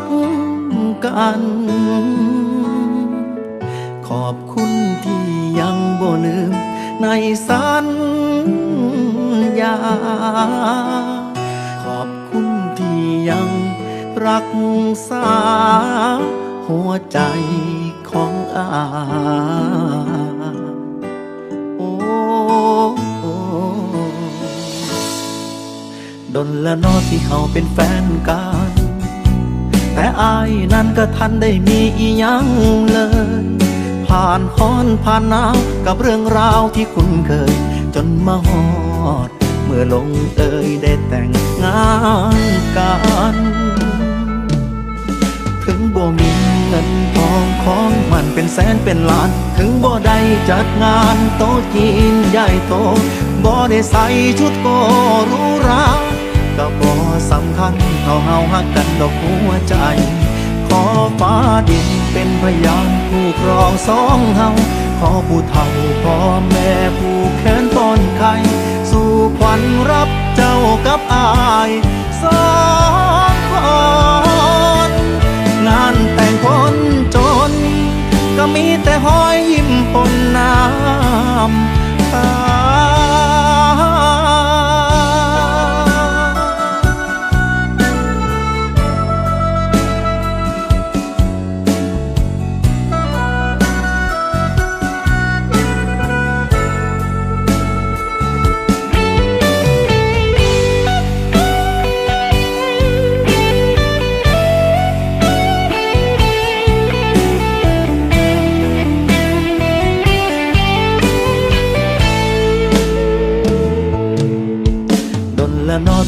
กกัน ขอบคุณที่ยังบ่ลืมในสัญญา ขอบคุณที่ยังรักษา หัวใจของอาโอ้โดนละนอที่เขาเป็นแฟนกัน แต่อายนั้นก็ทันได้มีอียังเลย ผ่านฮ้อนผ่านหนาวกับเรื่องราวที่คุ้นเคย จนมาฮอด เมื่อลงเอยได้แต่งงานกัน ถึงบ่มีเงินทองของมันเป็นแสนเป็นล้าน ถึงบ่ได้จัดงานโต๊ะจีนใหญ่โตบ่ได้ใส่ชุดโกรูหรา ก็บ่สำคัญเท่าเฮาหักกันดอกหัวใจ ขอฟ้าดินเป็นพยานผู้ครองสองเฮาขอผู้เฒ่าพ่อแม่ผู้แขนต้นไข่สู่ขวัญรับเจ้ากับอายสา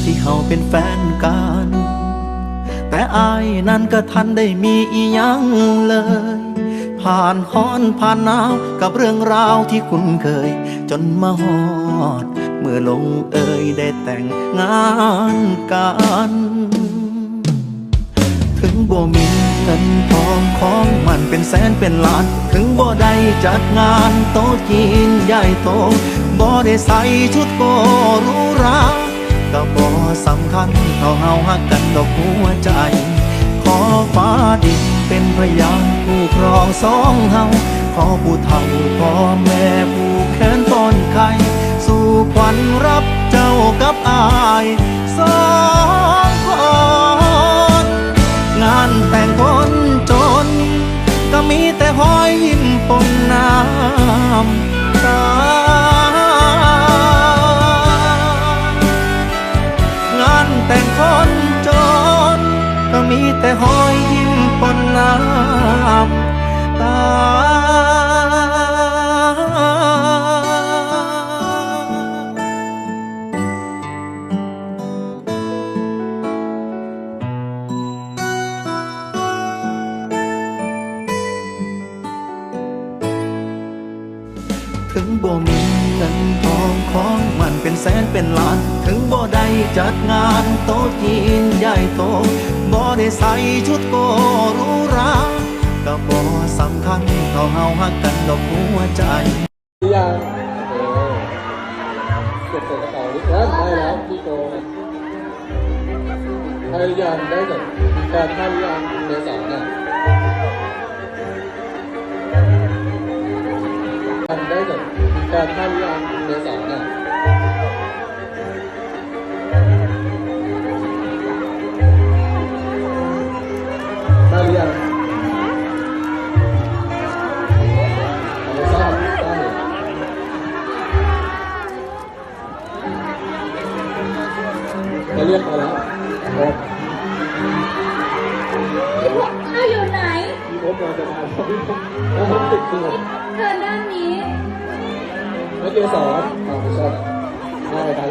ที่เขาเป็นแฟนกัน แต่อายนั้นก็ทันได้มีอีหยังเลย ผ่านฮ้อนผ่านหนาวกับเรื่องราวที่คุ้นเคย จนมาฮอด เมื่อลงเอ่ยได้แต่งงานกันถึงบ่มีเงินทองของมันเป็นแสนเป็นล้าน ถึงบ่ได้จัดงานโต๊ะจีนใหญ่โตบ่ได้ใส่ชุดโกรูหรา ก็บ่สำคัญเท่าเฮาฮักกันดอกหัวใจ ขอฟ้าดินเป็นพยานผู้ครองสองเฮาขอผู้เฒ่าพ่อแม่ผู้แขนต้นไข่สู่ขวัญรับเจ้ากับอายสองคนงานแต่งคนจน ก็มีแต่หอยยิ้มปนน้ำตา หอยยิ้มปนน้ำตาถึงบ่มีเงินทองของมันเป็นแสนเป็นล้าน ถึงบ่ได้จัดงานโต๊ะจีนใหญ่โต ได้ใส่ชุดโกหรูหราก็บ่สำคัญเท่าเฮาฮักกันดอกหัวใจยังเก็บใส่กระเป๋าหรือยังได้แล้วพี่โกได้หรือยังได้จากการท่านยังเมษาเนี่ยได้จากการท่านยัง รียกมาแล้วโอ๊บเธออยู่ไหน พี่โอ๊บมาจะมาเขาพี่แล้วผมติดตัวเธอด้านนี้แล้วเกสรอ่าไม่ใช่หน้าไปทาง